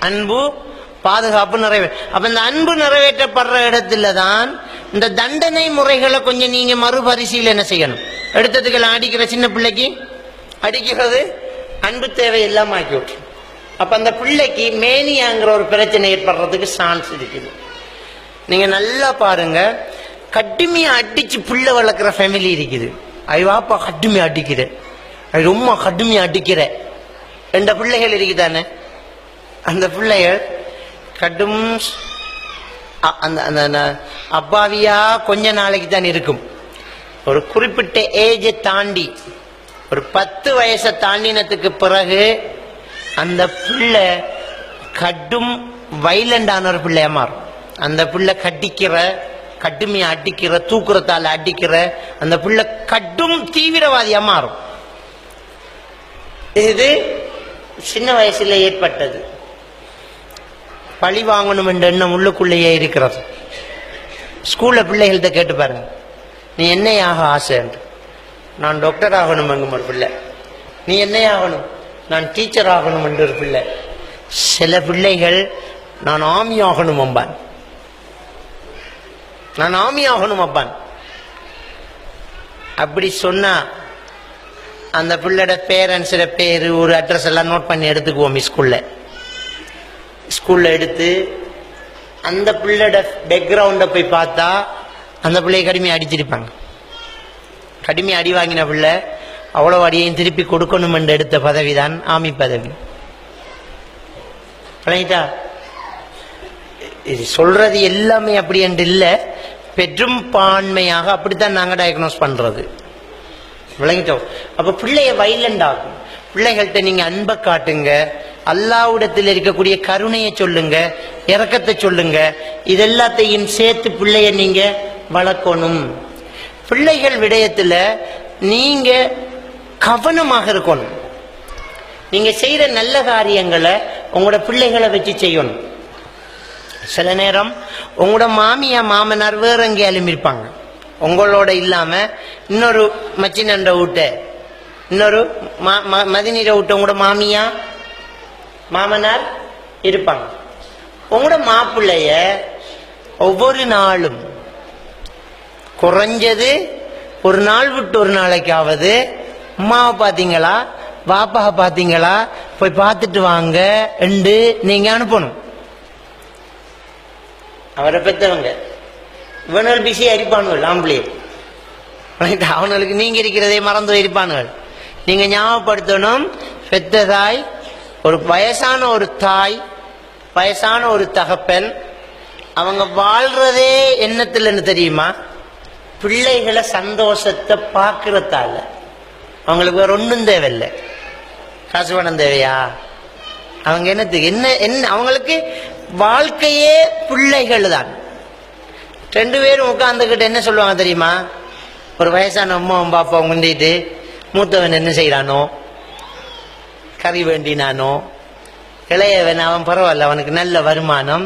அன்பு பாதுகாப்பு நிறைவே அப்ப இந்த அன்பு நிறைவேற்றப்படுற இடத்துல தான் இந்த தண்டனை முறைகளை கொஞ்சம் நீங்க மறுபரிசீலனை செய்யணும்? எடுத்ததுக்கெல்லாம் அடிக்கிற சின்ன பிள்ளைக்கு அடிக்கிறது அன்பு தேவை எல்லாம் ஆக்கி விட்டு அப்ப அந்த பிள்ளைக்கு மேனியாங்கிற ஒரு பிரச்சனை ஏற்படுறதுக்கு சான்ஸ் இருக்குது. நீங்க நல்லா பாருங்க. கட்டுமையா அடிச்சு புள்ள வளர்க்குற ஃபேமிலி இருக்குது. ஐவாப்பா கட்டுமையா அடிக்கிறேன் அது ரொம்ப கடுமையா அடிக்கிற. ரெண்டு பிள்ளைகள் இருக்குதானே? அந்த பிள்ளைகள் கடும் அந்த அந்த அந்த அப்பாவியா கொஞ்ச நாளைக்கு தான் இருக்கும். ஒரு குறிப்பிட்ட ஏஜை தாண்டி ஒரு பத்து வயசை தாண்டினத்துக்கு பிறகு அந்த பிள்ளை கடும் வைலண்டான ஒரு பிள்ளையா மாறும். அந்த பிள்ளை கட்டிக்கிற கடுமையா அடிக்கிற தூக்குறத்தால அடிக்கிற அந்த பிள்ளை கடும் தீவிரவாதியா மாறும். இது சின்ன வயசுல ஏற்பட்டது. பழி வாங்கணும் என்ற எண்ணம் உள்ளுக்குள்ளேயே இருக்கிறது. ஸ்கூல்ல பிள்ளைகள்கிட்ட கேட்டு பாருங்க. நீ என்னையாக ஆசை என்று. நான் டாக்டர் ஆகணும் எங்கும் ஒரு பிள்ளை. நீ என்ன ஆகணும் நான் டீச்சர் ஆகணும் என்று ஒரு பிள்ளை. சில பிள்ளைகள் நான் ஆமி ஆகணும் அம்பான். நான் ஆமி ஆகணும் அப்பான் அப்படி சொன்னா அந்த பிள்ளையோட பேரண்ட்ஸோட பேரு ஒரு அட்ரஸ் எல்லாம் நோட் பண்ணி எடுத்துக்குவோம் ஸ்கூல்ல. ஸ்கூலில் எடுத்து அந்த பிள்ளையோட பேக்ரவுண்டை போய் பார்த்தா அந்த பிள்ளையை கடுமையாக அடிச்சிருப்பாங்க. கடுமையாக அடி வாங்கின பிள்ளை அவ்வளோ அடியையும் திருப்பி கொடுக்கணும் என்று எடுத்த பதவி தான் ஆமி பதவி. விளங்கிட்டா இது சொல்றது எல்லாமே அப்படி என்று இல்லை. பெற்றும் பான்மையாக அப்படித்தான் நாங்கள் டயக்னோஸ் பண்ணுறது விளங்கிட்டோம். அப்போ பிள்ளைய வைலண்ட் ஆகும் பிள்ளைகள்கிட்ட நீங்க அன்பை காட்டுங்க. அல்லாவிடத்தில் இருக்கக்கூடிய கருணையை சொல்லுங்க. இறக்கத்தை சொல்லுங்க. இதெல்லாத்தையும் சேர்த்து பிள்ளைய நீங்க வளர்க்கணும். பிள்ளைகள் விடயத்துல நீங்க கவனமாக இருக்கணும். நீங்க செய்யற நல்ல காரியங்களை உங்களோட பிள்ளைகளை வச்சு செய்யணும். சில நேரம் உங்களோட மாமியா மாமனார் வேற எங்கேயாலும் இருப்பாங்க. உங்களோட இல்லாம இன்னொரு மச்சினண்ட வீட்டை இன்னொரு ம- ம- மதிநீரை உங்களோட மாமியா மாமனார் இருப்பாங்க. உங்களோட மாப்பிள்ளைய ஒவ்வொரு நாளும் குறைஞ்சது ஒரு நாள் விட்டு ஒரு நாளைக்காவது அம்மாவை பார்த்தீங்களா? பாப்பாவை பார்த்தீங்களா? போய் பார்த்துட்டு வாங்க என்று நீங்க அனுப்பணும். அவரை பெற்றவங்க இவனால் பிஸியாக இருப்பானுகள் ஆம்பளை அவனுக்கு நீங்க இருக்கிறதே மறந்து இருப்பானுகள் நீங்க ஞாபகப்படுத்தணும். பெத்த தாய் ஒரு வயசான ஒரு தாய் வயசான ஒரு தகப்பன் அவங்க வாழ்றதே என்னத்துலன்னு தெரியுமா? பிள்ளைகளை சந்தோஷத்தை பார்க்கறதால. அவங்களுக்கு வேற ஒன்றும் தேவையில்லை. காசு பணம் தேவையா? அவங்க என்னத்துக்கு என்ன என்ன அவங்களுக்கு வாழ்க்கையே பிள்ளைகள் தான் ரெண்டு பேரும் உட்காந்துக்கிட்டு என்ன சொல்லுவாங்க தெரியுமா? ஒரு வயசான அம்மாவும் பாப்பாவும் முந்திட்டு மூத்தவன் என்ன செய்யறானோ கறி வேண்டினானோ? இளையவன் அவன் பரவாயில்ல அவனுக்கு நல்ல வருமானம்.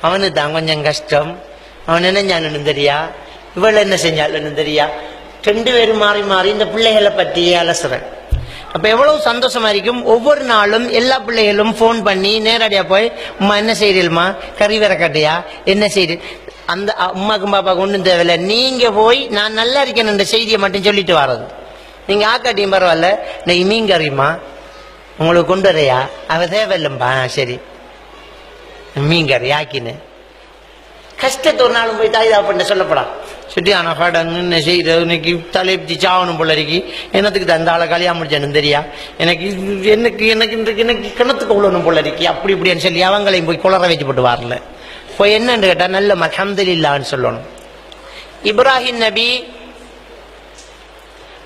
அவனுக்கு தான் கொஞ்சம் கஷ்டம். அவன் என்ன தெரியா? இவள் என்ன செஞ்சாலும் தெரியா? ரெண்டு பேரும் மாறி மாறி இந்த பிள்ளைகளை பற்றியே அலசுறேன். அப்ப எவ்வளவு சந்தோஷமா இருக்கும். ஒவ்வொரு நாளும் எல்லா பிள்ளைகளும் ஃபோன் பண்ணி நேரடியா போய் உமா என்ன செய்றீல்மா கறி வர கட்டையா? என்ன செய்யுது அந்த அம்மாக்கும் பாப்பாவுக்கு ஒன்றும் தேவையில்ல. நீங்க போய் நான் நல்லா இருக்கேன் என்ற செய்தியை மட்டும் சொல்லிட்டு வர்றது. நீங்க ஆக்காட்டியும் பரவாயில்ல இன்னைக்கு மீன் கறியுமா உங்களுக்கு கொண்டு வரையா? அவ தேவையில்லம்பா. சரி. மீன் கறி ஆக்கின்னு கஷ்டத்தை ஒரு நாளும் போய் தாய் பண்ண சொல்லப்படா. சுட்டியான கடன் என்ன செய்யறது இன்னைக்கு தலைப்பிச்சு சாவணும் போல இருக்கு. என்னத்துக்கு தந்த ஆளை கல்யாணம் முடிச்சேன்னு தெரியா? எனக்கு எனக்கு எனக்கு இன்றைக்கு எனக்கு கிணத்துக்கு உள்ளணும் போல இருக்கு. அப்படி இப்படின்னு சொல்லி அவங்களையும் போய் குளற வச்சு போட்டு வரல. போய் என்னன்னு கேட்டால் நல்ல மஹம்துலில்லான்னு சொல்லணும். இப்ராஹிம் நபி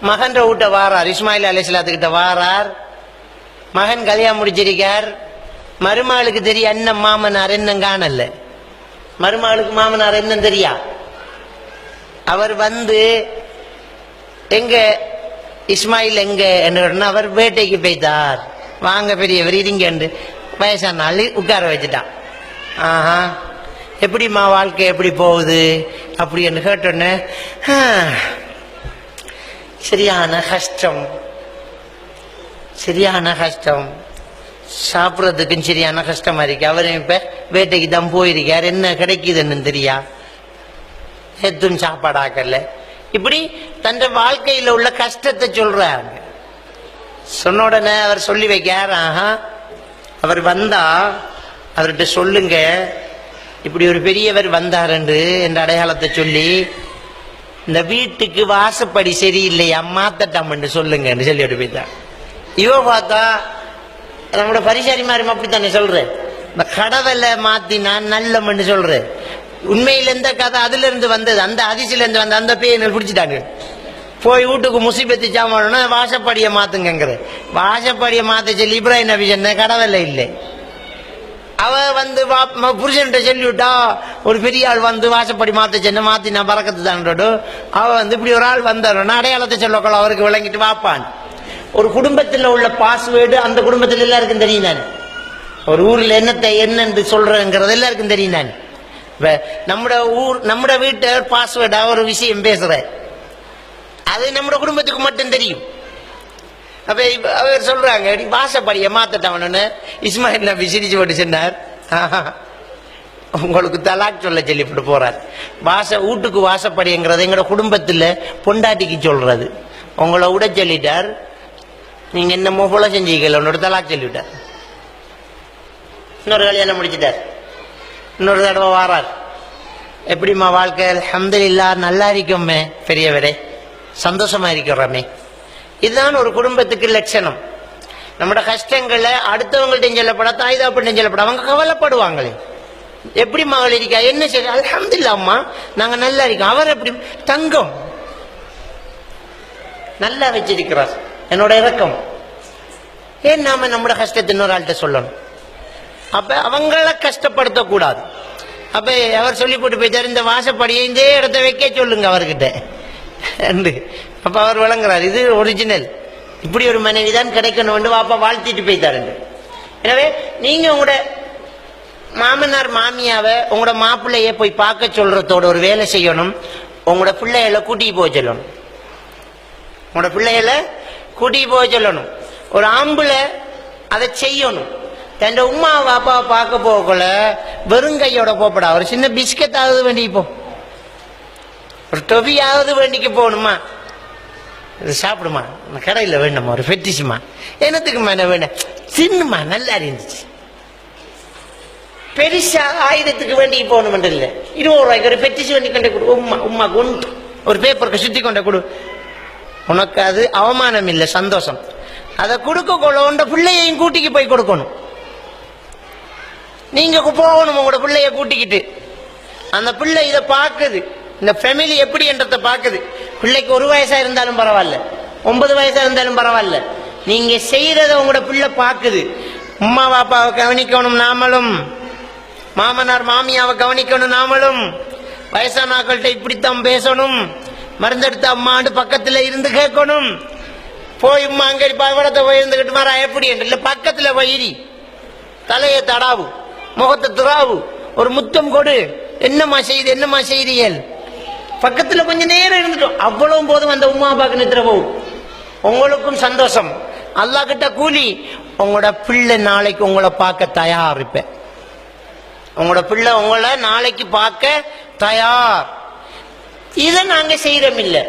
மகன்ற வீட்டை வாரார் இஸ்மாயில் அலிஸ்லாத்துக்கிட்ட வாரார். மகன் கல்யாணம் முடிச்சிருக்கார். மருமகளுக்கு தெரியும் அண்ணன் மாமனார் என்ன காணல. மருமகளுக்கு மாமனார் என்ன தெரியா? அவர் வந்து எங்க இஸ்மாயில் எங்க என்ன அவர் வேட்டைக்கு போய்த்தார். வாங்க பெரியவர் இருங்கண்டு வயசான நாள் உட்கார வச்சுட்டான். ஆஹா எப்படிம்மா வாழ்க்கை எப்படி போகுது? அப்படின்னு கேட்டோன்னே சரியான கஷ்டம். சரியான கஷ்டம். சாப்பிட்றதுக்கும் சரியான கஷ்டமா இருக்கு. அவரும் இப்ப வேட்டைக்கு தான் போயிருக்கார். என்ன கிடைக்குதுன்னு தெரியா? எதுவும் சாப்பாடாக்கல இப்படி தன் வாழ்க்கையில உள்ள கஷ்டத்தை சொல்றாங்க. சொன்ன உடனே அவர் சொல்லி வைக்கார் ஆஹா அவர் வந்தா அவர்கிட்ட சொல்லுங்க. இப்படி ஒரு பெரியவர் வந்தாருண்டு என்ற அடையாளத்தை சொல்லி இந்த வீட்டுக்கு வாசப்படி சரியில்லையா மாத்தட்டாமன்னு சொல்லுங்கன்னு சொல்லி எடுப்பித்தான் இவ பார்த்தா நம்மளோட பரிசாரிமாரும் அப்படித்தானே சொல்றேன் இந்த கடவுளை மாத்தினா நல்லமன்னு சொல்றேன் உண்மையில எந்த கதை அதுல இருந்து வந்தது அந்த அதிசயில இருந்து வந்த அந்த பேயனை பிடிச்சிட்டாங்க. போய் வீட்டுக்கு முசிபத்து சாமானா வாசப்படியை மாத்துங்கிற வாசப்படியை மாத்த சொல்லி இப்ராஹிம் நபி சொன்ன கடவுளை இல்லை. வந்து வா- புருஷன்கிட்ட சொல்லிவிட்டா ஒரு பெரிய ஆள் வந்து வாசப்படி மாத்த சொன்ன மாத்தி நான் பறக்கத்து தான் அவ வந்து இப்படி ஒரு ஆள் வந்தாருன்னா அடையாளத்தை சொல்லக்கூட அவருக்கு விளங்கிட்டு வாப்பான். ஒரு குடும்பத்தில் உள்ள பாஸ்வேர்டு அந்த குடும்பத்தில் எல்லாருக்கும் தெரியும் நான் ஒரு ஊரில் என்னத்தை என்னென்று சொல்றேங்கிறது எல்லாருக்கும் தெரியும் நான் இப்ப நம்மட ஊர் நம்மட வீட்டை பாஸ்வேர்டாக ஒரு விஷயம் பேசுகிறேன் அது நம்ம குடும்பத்துக்கு மட்டும் தெரியும். அப்போ அவர் சொல்கிறாங்க "நீ வாசப்படியை மாத்தட்டவனு. இஸ்மாயில் நபி சிரிச்சு போட்டு சொன்னார். உங்களுக்கு தலாக் சொல்ல சொல்லிவிட்டு போறார். வாச வீட்டுக்கு வாசப்படிங்கிறது எங்களோட குடும்பத்தில் பொண்டாட்டிக்கு சொல்றது. உங்களை விட சொல்லிட்டார். நீங்க என்னமோ போல செஞ்சீங்கல்ல உன்னோட தலாக் சொல்லிவிட்டார். இன்னொரு கல்யாணம் முடிச்சிட்டார்? இன்னொரு தடவை வாரார். எப்படிம்மா வாழ்க்கை? அல்ஹம்துலில்லா நல்லா இருக்குமே பெரியவரே. சந்தோஷமா இருக்கிறோமே. இதுதான் ஒரு குடும்பத்துக்கு லட்சணம். நம்மட கஷ்டங்களை அடுத்தவங்கள்ட்ட சொல்லப்பட தாய் தாப்பிட்ட சொல்லப்பட அவங்க கவலைப்படுவாங்களே. எப்படி மகள் இருக்கா என்ன சரி அல்ஹம்துலில்லா அம்மா நாங்க நல்லா இருக்கோம். அவர் எப்படி? தங்கம். நல்லா வச்சிருக்கிறார். என்னோட இறக்கம். ஏன் நாம நம்மட கஷ்டத்தை இன்னொரு ஆள்கிட்ட சொல்லணும்? அப்ப அவங்கள கஷ்டப்படுத்த கூடாது அப்ப அவர் சொல்லி போட்டு போயிட்டார் இந்த வாசப்படியை இந்த இடத்த வைக்க சொல்லுங்க அவர்கிட்ட. என்று. அப்ப அவர் வழங்குறார் இது ஒரிஜினல் இப்படி ஒரு மனைவி தான் கிடைக்கணும் வாப்பா வாழ்த்திட்டு போய்த்தாருங்க எனவே நீங்க உங்களோட மாமனார் மாமியாவை உங்களோட மாப்பிள்ளைய போய் பார்க்க சொல்றதோட ஒரு வேலை செய்யணும். உங்களோட பிள்ளைகளை கூட்டிட்டு போக சொல்லணும். உங்களோட பிள்ளைகளை கூட்டிட்டு போக சொல்லணும். ஒரு ஆம்பளை அதை செய்யணும். தன் உமா பாப்பாவை பார்க்க போகல வெறும் கையோட போப்படா. ஒரு சின்ன பிஸ்கட் ஆகுது வேண்டி போ. ஒரு டொபியாவது வேண்டிக்கு போகணுமா? இது சாப்பிடுமா? கடையில் வேணுமா ஒரு ஃபெட்டிஷுமா என்னத்துக்குமா என்ன வேணும்? சின்னமா நல்லா இருந்துச்சு. பெருசா ஆயுதத்துக்கு வேண்டி போகணும் இல்லை. இருபது ரூபாய்க்கு ஒரு பெட்டிஷ் வண்டி கொண்டே கொடு. உம்மா உம்மா கொண்டு ஒரு பேப்பருக்கு சுத்தி கொண்டே கொடு. உனக்கு அது அவமானம் இல்லை சந்தோஷம். அதை கொடுக்க கொள்ள உண்ட பிள்ளையையும் கூட்டிக்கு போய் கொடுக்கணும். நீங்க போகணும் உங்களோட பிள்ளைய கூட்டிக்கிட்டு. அந்த பிள்ளை இதை பார்க்குது. இந்த ஃபேமிலி எப்படி என்றதை பார்க்குது. பிள்ளைக்கு ஒரு வயசா இருந்தாலும் பரவாயில்ல. ஒன்பது வயசா இருந்தாலும் பரவாயில்ல. நீங்க செய்யறத உங்களோட பிள்ளை பார்க்குது அம்மா பாப்பாவை கவனிக்கணும் நாமளும். மாமனார் மாமியாவை கவனிக்கணும் நாமளும். வயசானாக்கள்கிட்ட இப்படித்தான் பேசணும். மருந்தெடுத்த அம்மாண்டு பக்கத்துல இருந்து கேட்கணும். போய் உம்மா அங்க பவளத்தை போய் இருந்துகிட்டு மாறா எப்படி என்று. இல்ல பக்கத்துல போயிரி தலையை தடாவு. முகத்தை துறாவு. ஒரு முத்தம் கொடு. என்னம்மா செய்து என்னம்மா செய்தியல்? பக்கத்துல கொஞ்ச நேரம் இருந்துட்டோம். அவ்வளவும் போதும் அந்த உமா அப்பாக்கு நித்திர போகும். உங்களுக்கும் சந்தோஷம். அல்லாஹ் கிட்ட கூலி உங்களோட பிள்ளை நாளைக்கு உங்களை பார்க்க தயார் இருப்பேன் உங்களோட பிள்ளை உங்களை நாளைக்கு பார்க்க தயார். இதை நாங்க செய்யறோம் இல்லை.